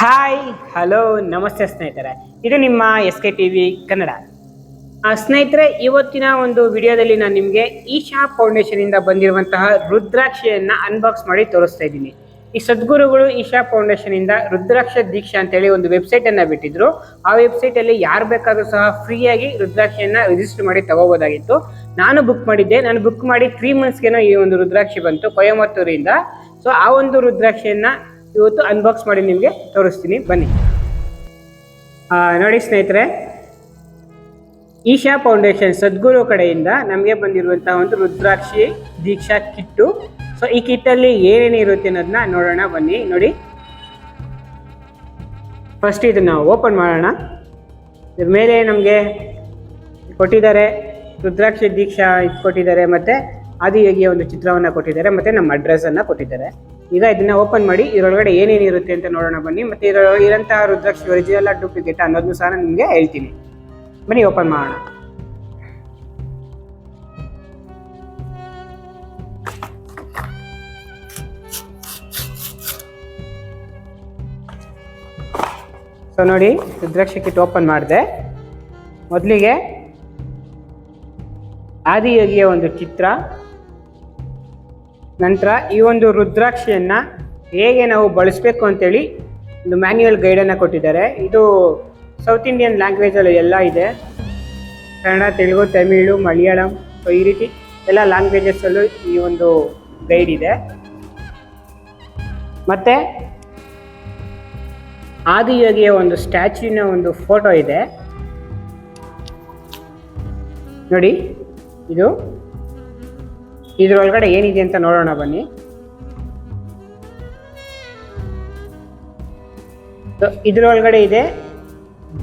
Hi hello ನಮಸ್ತೆ ಸ್ನೇಹಿತರೆ. ಇದು ನಿಮ್ಮ S K T V Kannada. ಸ್ನೇಹಿತರೆ, ಇವತ್ತಿನ ಒಂದು ವಿಡಿಯೋದಲ್ಲಿ ನಾನು ನಿಮಗೆ ಈಶಾ ಫೌಂಡೇಶನಿಂದ ಬಂದಿರುವಂತಹ ರುದ್ರಾಕ್ಷಿಯನ್ನು ಅನ್ಬಾಕ್ಸ್ ಮಾಡಿ ತೋರಿಸ್ತಾ ಇದ್ದೀನಿ. ಈ ಸದ್ಗುರುಗಳು ಈಶಾ ಫೌಂಡೇಶನಿಂದ ರುದ್ರಾಕ್ಷ ದೀಕ್ಷಾ ಅಂತೇಳಿ ಒಂದು ವೆಬ್ಸೈಟನ್ನು ಬಿಟ್ಟಿದ್ರು. ಆ ವೆಬ್ಸೈಟಲ್ಲಿ ಯಾರು ಬೇಕಾದರೂ ಸಹ ಫ್ರೀಯಾಗಿ ರುದ್ರಾಕ್ಷಿಯನ್ನು ರಿಜಿಸ್ಟರ್ ಮಾಡಿ ತಗೋಬೋದಾಗಿತ್ತು. ನಾನು ಬುಕ್ ಮಾಡಿದ್ದೆ. ನಾನು ಬುಕ್ ಮಾಡಿ ತ್ರೀ ಮಂತ್ಸ್ಗೇನೋ ಈ ಒಂದು ರುದ್ರಾಕ್ಷಿ ಬಂತು ಕೊಯಮತ್ತೂರಿಂದ. ಸೊ ಆ ಒಂದು ರುದ್ರಾಕ್ಷಿಯನ್ನು ಇವತ್ತು ಅನ್ಬಾಕ್ಸ್ ಮಾಡಿ ನಿಮಗೆ ತೋರಿಸ್ತೀನಿ. ಬನ್ನಿ. ನೋಡಿ ಸ್ನೇಹಿತರೆ, ಈಶಾ ಫೌಂಡೇಶನ್ ಸದ್ಗುರು ಕಡೆಯಿಂದ ನಮಗೆ ಬಂದಿರುವಂತಹ ಒಂದು ರುದ್ರಾಕ್ಷಿ ದೀಕ್ಷಾ ಕಿಟ್ಟು. ಸೊ ಈ ಕಿಟ್ಟಲ್ಲಿ ಏನೇನು ಇರುತ್ತೆ ಅನ್ನೋದನ್ನ ನೋಡೋಣ, ಬನ್ನಿ. ನೋಡಿ. ಫಸ್ಟ್ ಇದನ್ನ ಓಪನ್ ಮಾಡೋಣ. ಇದ್ರ ಮೇಲೆ ನಮಗೆ ಕೊಟ್ಟಿದ್ದಾರೆ, ರುದ್ರಾಕ್ಷಿ ದೀಕ್ಷಾ ಇದು ಕೊಟ್ಟಿದ್ದಾರೆ ಮತ್ತು ಆದಿಯೋಗಿಯ ಒಂದು ಚಿತ್ರವನ್ನು ಕೊಟ್ಟಿದ್ದಾರೆ, ಮತ್ತು ನಮ್ಮ ಅಡ್ರೆಸ್ಸನ್ನು ಕೊಟ್ಟಿದ್ದಾರೆ. ಈಗ ಇದನ್ನ ಓಪನ್ ಮಾಡಿ, ಇದರೊಳಗಡೆ ಏನೇನು ಇರುತ್ತೆ ಅಂತ ನೋಡೋಣ ಬನ್ನಿ, ಮತ್ತು ಇದರೊಳಗೆ ಇರೋಂಥ ರುದ್ರಾಕ್ಷಿ ಒರಿಜಿನಲ್ ಡೂಪ್ಲಿಕೇಟ್ ಅನ್ನೋದನ್ನು ಸಹ ನಿಮಗೆ ಹೇಳ್ತೀನಿ. ಬನ್ನಿ ಓಪನ್ ಮಾಡೋಣ. ಸೊ ನೋಡಿ, ರುದ್ರಾಕ್ಷಿ ಕಿಟ್ ಓಪನ್ ಮಾಡಿದೆ. ಮೊದಲಿಗೆ ಆದಿಯೋಗಿಯ ಒಂದು ಚಿತ್ರ ನಂತರ ಈ ಒಂದು ರುದ್ರಾಕ್ಷಿಯನ್ನು ಹೇಗೆ ನಾವು ಬಳಸಬೇಕು ಅಂತೇಳಿ ಒಂದು ಮ್ಯಾನ್ಯುಯಲ್ ಗೈಡನ್ನು ಕೊಟ್ಟಿದ್ದಾರೆ. ಇದು ಸೌತ್ ಇಂಡಿಯನ್ ಲ್ಯಾಂಗ್ವೇಜಲ್ಲಿ ಎಲ್ಲ ಇದೆ. ಕನ್ನಡ, ತೆಲುಗು, ತಮಿಳು, ಮಲಯಾಳಂ, ಸೊ ಈ ರೀತಿ ಎಲ್ಲ ಲ್ಯಾಂಗ್ವೇಜಸ್ಸಲ್ಲೂ ಈ ಒಂದು ಗೈಡ್ ಇದೆ. ಮತ್ತು ಆದಿಯೋಗಿಯ ಒಂದು ಸ್ಟ್ಯಾಚ್ಯೂನ ಒಂದು ಫೋಟೋ ಇದೆ. ನೋಡಿ, ಇದು ಇದ್ರೊಳಗಡೆ ಏನಿದೆ ಅಂತ ನೋಡೋಣ ಬನ್ನಿ. ಇದ್ರೊಳಗಡೆ ಇದೆ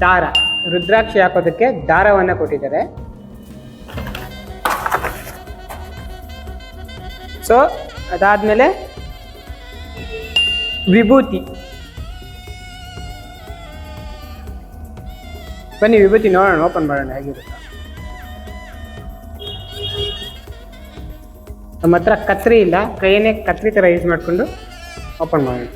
ದಾರ. ರುದ್ರಾಕ್ಷಿ ಹಾಕೋದಕ್ಕೆ ದಾರವನ್ನ ಕೊಟ್ಟಿದ್ದಾರೆ. ಸೊ ಅದಾದ್ಮೇಲೆ ವಿಭೂತಿ. ಬನ್ನಿ ವಿಭೂತಿ ನೋಡೋಣ ಓಪನ್ ಮಾಡೋಣ, ಹೇಗಿರುತ್ತೆ. ನಮ್ಮ ಹತ್ರ ಕತ್ರಿ ಇಲ್ಲ, ಕೈಯನ್ನೇ ಕತ್ರಿ ಥರ ಯೂಸ್ ಮಾಡಿಕೊಂಡು ಓಪನ್ ಮಾಡೋಣ.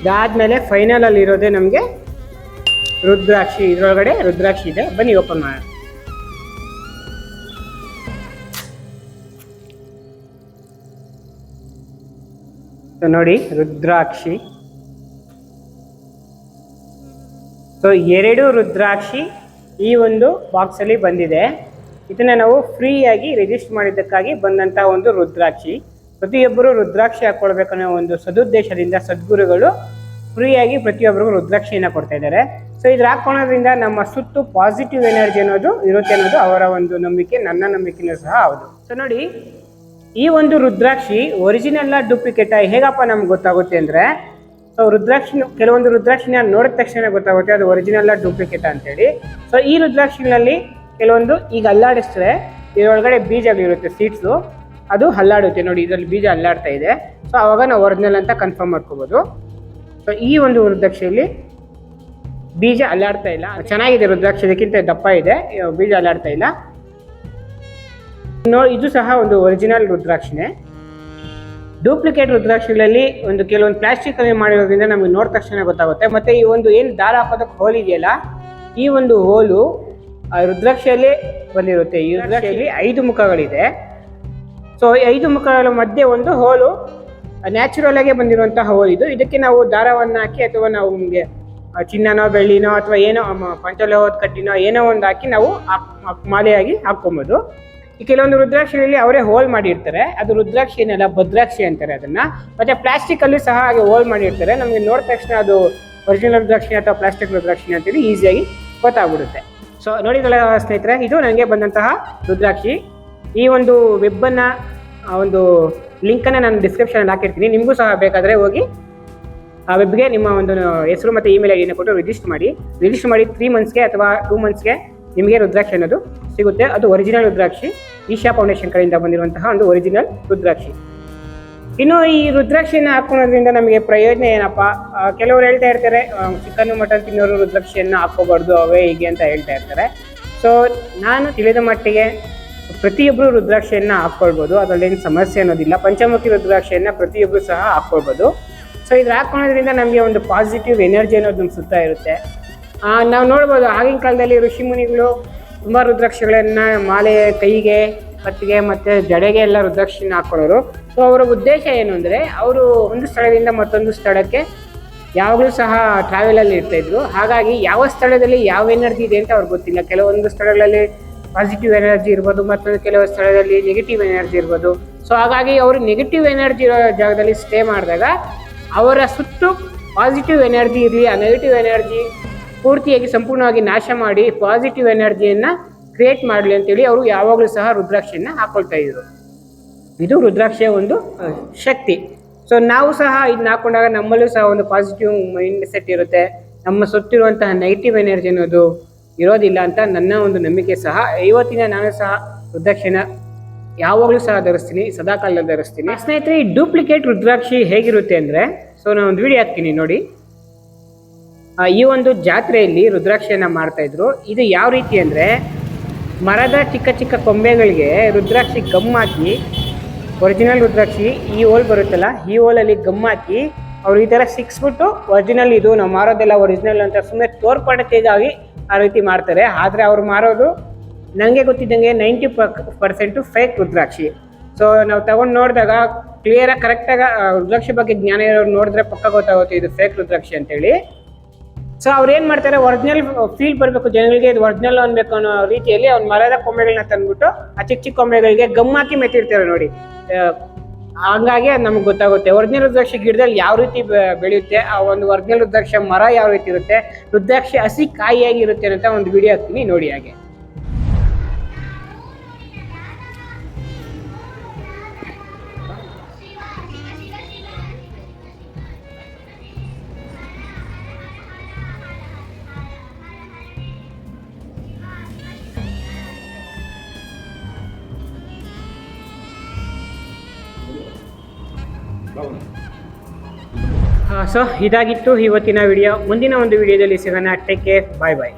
ಇದಾದ್ಮೇಲೆ ಫೈನಲ್ ಅಲ್ಲಿ ಇರೋದೇ ನಮಗೆ ರುದ್ರಾಕ್ಷಿ, ಇದ್ರೊಳಗಡೆ ರುದ್ರಾಕ್ಷಿ ಇದೆ, ಬನ್ನಿ ಓಪನ್ ಮಾಡೋಣ. ಸೊ ನೋಡಿ, ರುದ್ರಾಕ್ಷಿ. ಸೊ ಎರಡು ರುದ್ರಾಕ್ಷಿ ಈ ಒಂದು ಬಾಕ್ಸಲ್ಲಿ ಬಂದಿದೆ. ಇದನ್ನು ನಾವು ಫ್ರೀಯಾಗಿ ರಿಜಿಸ್ಟರ್ ಮಾಡಿದ್ದಕ್ಕಾಗಿ ಬಂದಂಥ ಒಂದು ರುದ್ರಾಕ್ಷಿ. ಪ್ರತಿಯೊಬ್ಬರು ರುದ್ರಾಕ್ಷಿ ಹಾಕ್ಕೊಳ್ಬೇಕನ್ನೋ ಒಂದು ಸದುದ್ದೇಶದಿಂದ ಸದ್ಗುರುಗಳು ಫ್ರೀಯಾಗಿ ಪ್ರತಿಯೊಬ್ಬರಿಗೂ ರುದ್ರಾಕ್ಷಿಯನ್ನು ಕೊಡ್ತಾ ಇದ್ದಾರೆ. ಸೊ ಇದ್ರ ಹಾಕ್ಕೊಳೋದ್ರಿಂದ ನಮ್ಮ ಸುತ್ತು ಪಾಸಿಟಿವ್ ಎನರ್ಜಿ ಅನ್ನೋದು ಇರುತ್ತೆ ಅನ್ನೋದು ಅವರ ಒಂದು ನಂಬಿಕೆ, ನನ್ನ ನಂಬಿಕೆನೂ ಸಹ ಹೌದು. ಸೊ ನೋಡಿ ಈ ಒಂದು ರುದ್ರಾಕ್ಷಿ ಒರಿಜಿನಲ್ ಡೂಪ್ಲಿಕೇಟ್ ಹೇಗಪ್ಪ ನಮ್ಗೆ ಗೊತ್ತಾಗುತ್ತೆ ಅಂದರೆ ಸೊ ರುದ್ರಾಕ್ಷಿ, ಕೆಲವೊಂದು ರುದ್ರಾಕ್ಷಿನ ನೋಡಿದ ತಕ್ಷಣ ಗೊತ್ತಾಗುತ್ತೆ ಅದು ಒರಿಜಿನಲ್ ಡೂಪ್ಲಿಕೇಟ್ ಅಂತೇಳಿ ಸೊ ಈ ರುದ್ರಾಕ್ಷಿಗಳಲ್ಲಿ ಕೆಲವೊಂದು ಈಗ ಅಲ್ಲಾಡಿಸಿದ್ರೆ ಇದರೊಳಗಡೆ ಬೀಜಗಳಿರುತ್ತೆ ಸೀಡ್ಸು ಅದು ಹಲ್ಲಾಡುತ್ತೆ ನೋಡಿ, ಇದರಲ್ಲಿ ಬೀಜ ಅಲ್ಲಾಡ್ತಾ ಇದೆ. ಸೊ ಅವಾಗ ನಾವು ಒರಿಜಿನಲ್ ಅಂತ ಕನ್ಫರ್ಮ್ ಮಾಡ್ಕೋಬೋದು. ಸೊ ಈ ಒಂದು ರುದ್ರಾಕ್ಷಿಯಲ್ಲಿ ಬೀಜ ಅಲ್ಲಾಡ್ತಾ ಇಲ್ಲ. ಚೆನ್ನಾಗಿದೆ ರುದ್ರಾಕ್ಷಿ, ಇದಕ್ಕಿಂತ ದಪ್ಪ ಇದೆ. ಬೀಜ ಅಲ್ಲಾಡ್ತಾ ಇಲ್ಲ. ನೋ, ಇದು ಸಹ ಒಂದು ಒರಿಜಿನಲ್ ರುದ್ರಾಕ್ಷಿನೇ. ಡೂಪ್ಲಿಕೇಟ್ ರುದ್ರಾಕ್ಷಿಗಳಲ್ಲಿ ಒಂದು ಕೆಲವೊಂದು ಪ್ಲಾಸ್ಟಿಕ್ ಅಲ್ಲಿ ಮಾಡಿರೋದ್ರಿಂದ ನಮಗೆ ನೋಡಿದ ತಕ್ಷಣ ಗೊತ್ತಾಗುತ್ತೆ. ಮತ್ತೆ ಈ ಒಂದು ಏನು ದಾರ ಹಾಕೋದಕ್ಕೆ ಹೋಲ್ ಇದೆಯಲ್ಲ, ಈ ಒಂದು ಹೋಲು ರುದ್ರಾಕ್ಷಿಯಲ್ಲಿ ಬಂದಿರುತ್ತೆ. ಈ ರುದ್ರಾಕ್ಷಿಯಲ್ಲಿ ಐದು ಮುಖಗಳಿದೆ. ಸೊ ಐದು ಮುಖಗಳ ಮಧ್ಯೆ ಒಂದು ಹೋಲು ನ್ಯಾಚುರಲ್ ಆಗಿ ಬಂದಿರುವಂತಹ ಹೋಲ್ ಇದು. ಇದಕ್ಕೆ ನಾವು ದಾರವನ್ನು ಹಾಕಿ ಅಥವಾ ನಾವು ನಿಮಗೆ ಚಿನ್ನನೋ, ಬೆಳ್ಳಿನೋ ಅಥವಾ ಏನೋ ಪಂಚಲೋಹದ ಕಟ್ಟಿನೋ ಏನೋ ಒಂದು ಹಾಕಿ ನಾವು ಮಾಲೆಯಾಗಿ ಹಾಕ್ಕೊಬೋದು. ಕೆಲವೊಂದು ರುದ್ರಾಕ್ಷಿಯಲ್ಲಿ ಅವರೇ ಹೋಲ್ ಮಾಡಿರ್ತಾರೆ. ಅದು ರುದ್ರಾಕ್ಷಿ ಏನಲ್ಲ, ಭದ್ರಾಕ್ಷಿ ಅಂತಾರೆ ಅದನ್ನ. ಮತ್ತೆ ಪ್ಲಾಸ್ಟಿಕ್ ಅಲ್ಲಿ ಸಹ ಹಾಗೆ ಹೋಲ್ ಮಾಡಿರ್ತಾರೆ. ನಮಗೆ ನೋಡಿದ ತಕ್ಷಣ ಅದು ಒರಿಜಿನಲ್ ರುದ್ರಾಕ್ಷಿ ಅಥವಾ ಪ್ಲಾಸ್ಟಿಕ್ ರುದ್ರಾಕ್ಷಿ ಅಂತೇಳಿ ಈಸಿಯಾಗಿ ಗೊತ್ತಾಗ್ಬಿಡುತ್ತೆ. ಸೊ ನೋಡಿದ್ರಲ್ಲ ಸ್ನೇಹಿತರೆ, ಇದು ನನಗೆ ಬಂದಂತಹ ರುದ್ರಾಕ್ಷಿ. ಈ ಒಂದು ವೆಬ್ಬನ್ನು ಒಂದು ಲಿಂಕನ್ನು ನಾನು ಡಿಸ್ಕ್ರಿಪ್ಷನಲ್ಲಿ ಹಾಕಿರ್ತೀನಿ. ನಿಮಗೂ ಸಹ ಬೇಕಾದರೆ ಹೋಗಿ ಆ ವೆಬ್ಗೆ ನಿಮ್ಮ ಒಂದು ಹೆಸರು ಮತ್ತು ಇಮೇಲ್ ಐಡಿನ ಕೊಟ್ಟು ರಿಜಿಸ್ಟರ್ ಮಾಡಿ. ರಿಜಿಸ್ಟರ್ ಮಾಡಿ ತ್ರೀ ಮಂತ್ಸ್ಗೆ ಅಥವಾ ಟೂ ಮಂತ್ಸ್ಗೆ ನಿಮಗೆ ರುದ್ರಾಕ್ಷಿ ಅನ್ನೋದು ಸಿಗುತ್ತೆ. ಅದು ಒರಿಜಿನಲ್ ರುದ್ರಾಕ್ಷಿ. ಈಶಾ ಫೌಂಡೇಶನ್ ಕಡೆಯಿಂದ ಬಂದಿರುವಂತಹ ಒಂದು ಒರಿಜಿನಲ್ ರುದ್ರಾಕ್ಷಿ. ಇನ್ನು ಈ ರುದ್ರಾಕ್ಷಿಯನ್ನು ಹಾಕೊಳ್ಳೋದ್ರಿಂದ ನಮಗೆ ಪ್ರಯೋಜನ ಏನಪ್ಪ? ಕೆಲವರು ಹೇಳ್ತಾ ಇರ್ತಾರೆ ಚಿಕನ್, ಮಟನ್ ತಿನ್ನೋರು ರುದ್ರಾಕ್ಷಿಯನ್ನು ಹಾಕೋಬಾರ್ದು ಅವೇ ಹೀಗೆ ಅಂತ ಹೇಳ್ತಾ ಇರ್ತಾರೆ. ಸೊ ನಾನು ತಿಳಿದ ಮಟ್ಟಿಗೆ ಪ್ರತಿಯೊಬ್ಬರು ರುದ್ರಾಕ್ಷಿಯನ್ನು ಹಾಕ್ಕೊಳ್ಬೋದು, ಅದರಲ್ಲೇನು ಸಮಸ್ಯೆ ಅನ್ನೋದಿಲ್ಲ. ಪಂಚಮುಖಿ ರುದ್ರಾಕ್ಷಿಯನ್ನು ಪ್ರತಿಯೊಬ್ಬರು ಸಹ ಹಾಕ್ಕೊಳ್ಬೋದು. ಸೊ ಇದ್ರ ಹಾಕೊಳ್ಳೋದ್ರಿಂದ ನಮಗೆ ಒಂದು ಪಾಸಿಟಿವ್ ಎನರ್ಜಿ ಅನ್ನೋದು ನಮ್ಮ ಸುತ್ತ ಇರುತ್ತೆ ನಾವು ನೋಡ್ಬೋದು, ಆಗಿನ ಕಾಲದಲ್ಲಿ ಋಷಿ ಮುನಿಗಳು ತುಂಬ ರುದ್ರಾಕ್ಷಿಗಳನ್ನು ಮಾಲೆ, ಕೈಗೆ ಕತ್ತಿಗೆ ಮತ್ತು ಜಡೆಗೆ ಎಲ್ಲ ರುದ್ರಾಕ್ಷಿನ ಹಾಕೊಳ್ಳೋರು. ಸೊ ಅವರ ಉದ್ದೇಶ ಏನು ಅಂದರೆ, ಅವರು ಒಂದು ಸ್ಥಳದಿಂದ ಮತ್ತೊಂದು ಸ್ಥಳಕ್ಕೆ ಯಾವಾಗಲೂ ಸಹ ಟ್ರಾವೆಲಲ್ಲಿ ಇರ್ತಾಯಿದ್ರು ಹಾಗಾಗಿ ಯಾವ ಸ್ಥಳದಲ್ಲಿ ಯಾವ ಎನರ್ಜಿ ಇದೆ ಅಂತ ಅವ್ರಿಗೆ ಗೊತ್ತಿಲ್ಲ. ಕೆಲವೊಂದು ಸ್ಥಳಗಳಲ್ಲಿ ಪಾಸಿಟಿವ್ ಎನರ್ಜಿ ಇರ್ಬೋದು, ಮತ್ತೊಂದು ಕೆಲವು ಸ್ಥಳದಲ್ಲಿ ನೆಗೆಟಿವ್ ಎನರ್ಜಿ ಇರ್ಬೋದು. ಸೊ ಹಾಗಾಗಿ ಅವರು ನೆಗೆಟಿವ್ ಎನರ್ಜಿ ಇರೋ ಜಾಗದಲ್ಲಿ ಸ್ಟೇ ಮಾಡಿದಾಗ ಅವರ ಸುತ್ತು ಪಾಸಿಟಿವ್ ಎನರ್ಜಿ ಇರಲಿ ಆ ನೆಗೆಟಿವ್ ಎನರ್ಜಿ ಪೂರ್ತಿಯಾಗಿ ಸಂಪೂರ್ಣವಾಗಿ ನಾಶ ಮಾಡಿ ಪಾಸಿಟಿವ್ ಎನರ್ಜಿಯನ್ನು ಕ್ರಿಯೇಟ್ ಮಾಡಲಿ ಅಂತೇಳಿ ಅವರು ಯಾವಾಗಲೂ ಸಹ ರುದ್ರಾಕ್ಷಿಯನ್ನು ಹಾಕೊಳ್ತಾ ಇದ್ರು. ಇದು ರುದ್ರಾಕ್ಷಿಯ ಒಂದು ಶಕ್ತಿ. ಸೊ ನಾವು ಸಹ ಇದನ್ನ ಹಾಕೊಂಡಾಗ ನಮ್ಮಲ್ಲೂ ಸಹ ಒಂದು ಪಾಸಿಟಿವ್ ಮೈಂಡ್ ಸೆಟ್ ಇರುತ್ತೆ. ನಮ್ಮ ಸುತ್ತಿರುವಂತಹ ನೆಗೆಟಿವ್ ಎನರ್ಜಿ ಅನ್ನೋದು ಇರೋದಿಲ್ಲ ಅಂತ ನನ್ನ ಒಂದು ನಂಬಿಕೆ ಸಹ. ಇವತ್ತಿನ ನಾನು ಸಹ ರುದ್ರಾಕ್ಷಿನ ಯಾವಾಗಲೂ ಸಹ ಧರಿಸ್ತೀನಿ ಸದಾಕಾಲ ಧರಿಸ್ತೀನಿ. ಸ್ನೇಹಿತರೆ, ಈ ಡೂಪ್ಲಿಕೇಟ್ ರುದ್ರಾಕ್ಷಿ ಹೇಗಿರುತ್ತೆ ಅಂದರೆ ಸೊ ನಾನು ಒಂದು ವಿಡಿಯೋ ಹಾಕ್ತೀನಿ, ನೋಡಿ. ಈ ಒಂದು ಜಾತ್ರೆಯಲ್ಲಿ ರುದ್ರಾಕ್ಷಿಯನ್ನು ಮಾಡ್ತಾ ಇದ್ರು. ಇದು ಯಾವ ರೀತಿ ಅಂದರೆ ಮರದ ಚಿಕ್ಕ ಚಿಕ್ಕ ಕೊಂಬೆಗಳಿಗೆ ರುದ್ರಾಕ್ಷಿ ಗಮ್ ಹಾಕಿ ಒರಿಜಿನಲ್ ರುದ್ರಾಕ್ಷಿ ಈ ಹೋಲ್ ಬರುತ್ತಲ್ಲ, ಈ ಹೋಲಲ್ಲಿ ಗಮ್ ಹಾಕಿ ಅವ್ರು ಈ ಥರ ಸಿಕ್ಸ್ಬಿಟ್ಟು ಒರಿಜಿನಲ್ ಇದು ನಾವು ಮಾರೋದೆಲ್ಲ ಒರಿಜಿನಲ್ ಅಂತ ಸುಮ್ಮನೆ ತೋರ್ಪಡತೆಗಾಗಿ ಆ ರೀತಿ ಮಾಡ್ತಾರೆ. ಆದರೆ ಅವ್ರು ಮಾರೋದು ನನಗೆ ಗೊತ್ತಿದ್ದಂಗೆ ನೈಂಟಿ ಪರ್ಸೆಂಟು ಫೇಕ್ ರುದ್ರಾಕ್ಷಿ. ಸೊ ನಾವು ತಗೊಂಡು ನೋಡಿದಾಗ ಕ್ಲಿಯರಾಗಿ ಕರೆಕ್ಟಾಗಿ ರುದ್ರಾಕ್ಷಿ ಬಗ್ಗೆ ಜ್ಞಾನ ಇರೋರು ನೋಡಿದ್ರೆ ಪಕ್ಕ ಗೊತ್ತಾಗುತ್ತೆ ಇದು ಫೇಕ್ ರುದ್ರಾಕ್ಷಿ ಅಂತೇಳಿ. ಸೊ ಅವ್ರು ಏನ್ ಮಾಡ್ತಾರೆ? ಒರಿಜಿನಲ್ ಫೀಲ್ ಬರಬೇಕು, ಜನಗಳಿಗೆ ಇದು ಒರಿಜಿನಲ್ ಅನ್ಬೇಕು ಅನ್ನೋ ರೀತಿಯಲ್ಲಿ ಅವ್ನ ಮರದ ಕೊಂಬೆಗಳನ್ನ ತಂದ್ಬಿಟ್ಟು ಆ ಚಿಕ್ಕ ಚಿಕ್ಕ ಕೊಂಬೆಗಳಿಗೆ ಗಮ್ ಹಾಕಿ ಮೆತ್ತಿರ್ತಾರೆ ನೋಡಿ. ಹಂಗಾಗಿ ಅದು ನಮ್ಗೆ ಗೊತ್ತಾಗುತ್ತೆ. ಒರಿಜಿನಲ್ ರುದ್ರಾಕ್ಷಿ ಗಿಡದಲ್ಲಿ ಯಾವ ರೀತಿ ಬೆಳೆಯುತ್ತೆ, ಆ ಒಂದು ಒರಿಜಿನಲ್ ರುದ್ರಾಕ್ಷ ಮರ ಯಾವ ರೀತಿ ಇರುತ್ತೆ, ರುದ್ರಾಕ್ಷಿ ಹಸಿ ಕಾಯಿಯಾಗಿರುತ್ತೆ ಅಂತ ಒಂದು ವಿಡಿಯೋ ಹಾಕ್ತೀನಿ ನೋಡಿ ಹಾಗೆ. ಸೊ ಇದಾಗಿತ್ತು ಇವತ್ತಿನ ವಿಡಿಯೋ ಮುಂದಿನ ಒಂದು ವಿಡಿಯೋದಲ್ಲಿ ಸಿಗೋಣ. ಟೇಕ್ ಕೇರ್ ಬಾಯ್ ಬಾಯ್